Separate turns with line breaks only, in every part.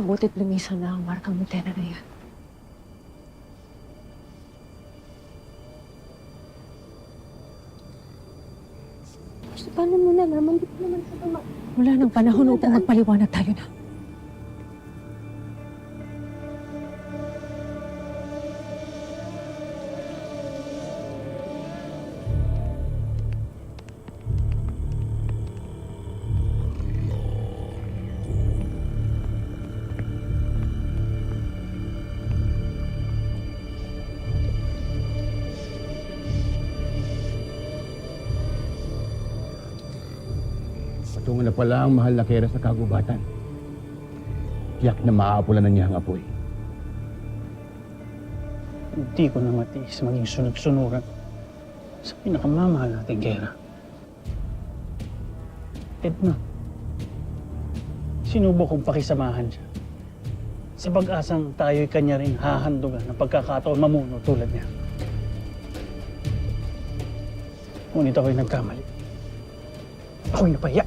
Mabutit lumisan na ang markang mitena na yan.
Paano mo nalaman? Di ko naman sa.
Wala nang panahon upang magpaliwanag tayo na.
Patungo na pala ang mahal na kera sa kagubatan. Tiyak na maaapulan na niya ang apoy.
Hindi ko na matiis maging sunod-sunuran sa pinakamamahal nating gera. Edna, sinubok kong pakisamahan siya. Sa pag-asang tayo'y kanya rin hahandugan ng pagkakataon mamuno tulad niya. Ngunit ako'y nagkamali. Ako'y napaya.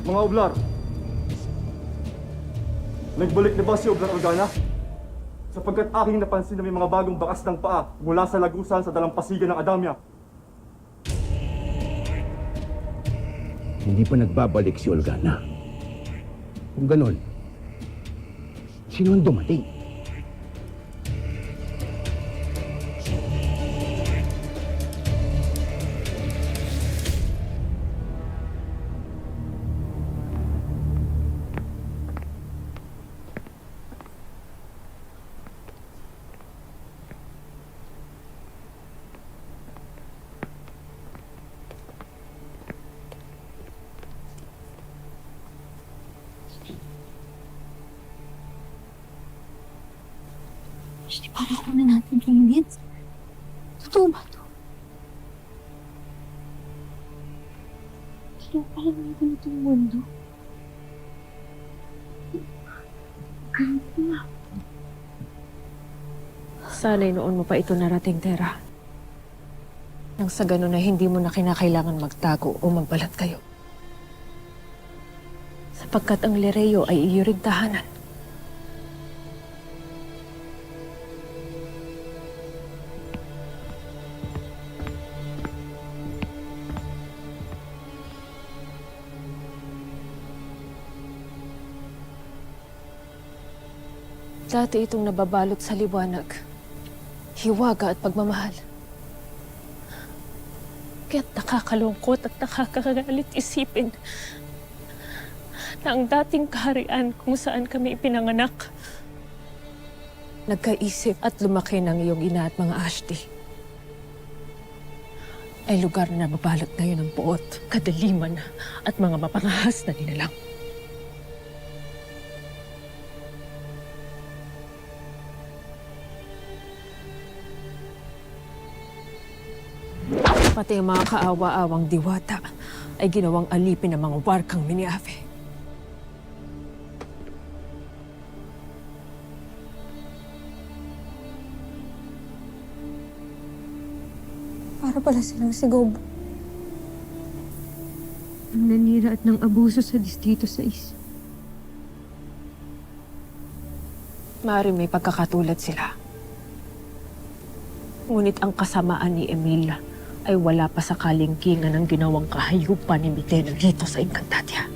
Mga Oblar, nagbalik na ba si Oblar Organa? Sapagkat aking napansin na may mga bagong bakas ng paa mula sa lagusan sa dalampasigan ng Adamya.
Hindi pa nagbabalik si Olgana. Kung ganon, sino ang dumating?
Di para ako na natin Vince. Totoo ba to? Kaya pala may ganitong mundo. Ganito na.
Sana'y noon mo pa ito narating, Tera. Nang sa ganun na hindi mo na kinakailangan magtago o magbalat kayo. Sapagkat ang Lereo ay iyurig tahanan. Dati itong nababalot sa liwanag, hiwaga at pagmamahal. Kaya't nakakalungkot at nakakagalit isipin na ang dating kaharian kung saan kami ipinanganak. Nagkaisip at lumaki ng iyong ina at mga Ashti. Ay lugar na nababalot ngayon ng puot, kadaliman at mga mapangahas na nilalang. Pati ang mga kaawa-awang diwata ay ginawang alipin ng mga warkang miniafe.
Para pala silang si Gob.
Ang nanira at ng abuso sa Distrito 6. Maaari may pagkakatulad sila. Ngunit ang kasamaan ni Emil ay wala pa sa kalingkingan ng ginawang kahayupan ni Miteno dito sa Encantadia.